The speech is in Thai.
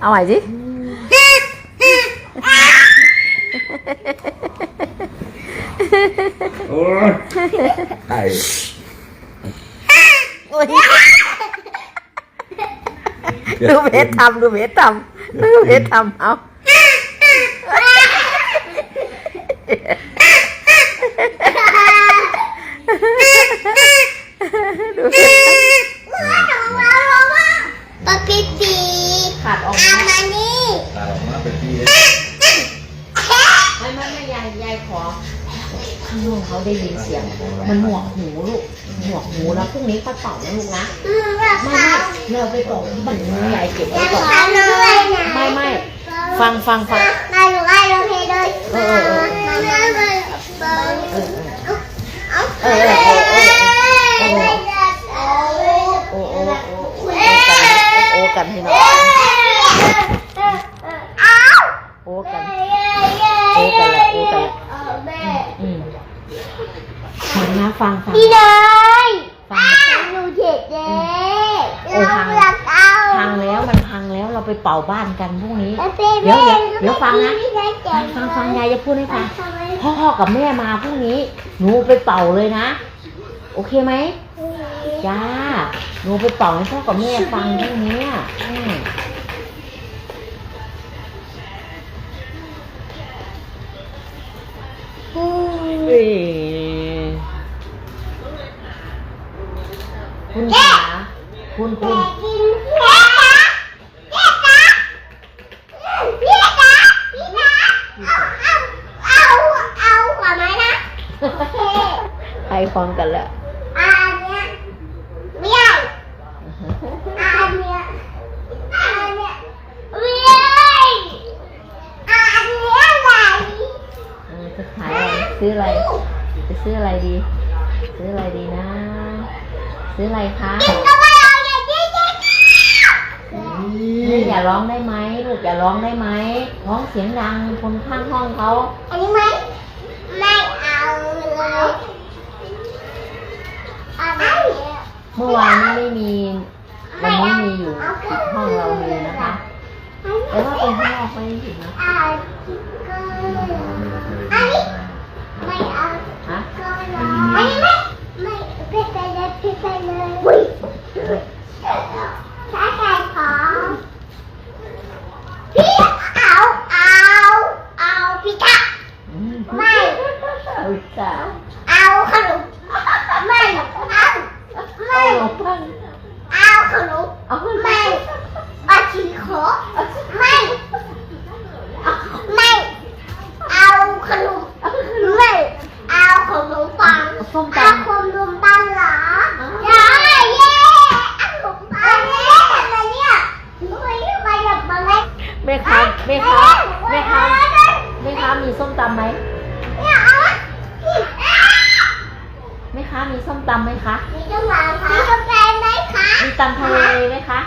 เอาใหม่สิโอ้ยไก่ดูเพชรทำดูเพชรทำดูเพชรทำเอาดูเพชร ปะปิปี ขาดออก อา มา มานี่ ตาออกมาเป็นพี่ ไม่ไม่ไม่ยายยายขอ ข้างนอกเขาได้ยินเสียง มันหนวกหูลูกหนวกหูแล้วพรุ่งนี้ค่อยเป่านะลูกนะอืมแบบไม่ไม่เราไปตกที่บ้านนู้นยายเก็บไว้จะก่อนทำเลยนะไม่ไม่ฟังฟังฟังมาหนูไล่เราเพลเลยเออเออมาเล่นเลยเออเออเอาเออเออเออเออเอาโอ้โอ้โอ้โอ้โอ้กันพี่น้องเอาโอ้กันโอ้กันละโอ้กันละอืม ฟังนะฟังฟังพี่เลยฟังหนูเจ็บเลยโอ้พังเราเอาพังแล้วมันพังแล้วเราไปเป่าบ้านกันพรุ่งนี้แล้วเดี๋ยวเดี๋ยวเดี๋ยวฟังนะพี่ได้เจ็ฟับงฟังฟังยายจะพูดให้ฟังทำไมพ่อกับแม่มาพรุ่งนี้ หนูไปเป่าเลยนะ โอเคไหมจ้าหนูไปเป่าให้พ่อกับแม่ฟังพรุ่งนี้ เอาเอาก่อนไหมนะโอคใครพร้อมกันแล้ว อันเนี้ยไม่ใช่อันเนี้ยอันเนี้ยไม่ใช่อันเนี้ยไหน ขายอะไรซื้ออะไร จะซื้ออะไรดี ซื้ออะไรดีนะ ซื้ออะไรคะไม่เอาอย่างนี้จ้ะเฮ้ยอย่าร้องได้ไหมลูกอย่าร้องได้ไหมร้องเสียงดังคนข้างห้องเขาอันนี้ไหมไม่เอาเลยเมื่อวานนี้ไม่มีวันนี้มีอยู่ติดห้องเรามีนะคะแต่ว่าเป็นข้างนอกไม่ได้ถึงนะะก็ร้องอันนี้ไม่ไม่พิเศษเลยพิเศษเลยอุ้ยถ้าใครขอพี่เอาเอาเอาพี่กะไม่เอาเอาขนมไม่เอาไม่เอาพังเอาขนมเอาขึ้นไม่เอาชีขอไม่ไม่เอาขนมไม่เอาขนมปัง เอาส้ม เอา ตำ ขนมปังเหรอใช่เย้เอาขนมปังเนี่ยอะไรเนี่ยทำไมทำไมแบบมาเล็ก แม่ค้าแม่ค้าแม่ค้าแม่ค้ามีส้มตำไหมเนี่ยเอาวะแม่ค้ามีส้มตำไหมคะ มีจังหวะคะมีกาแฟไหมคะ มีตำทะเลไหมคะ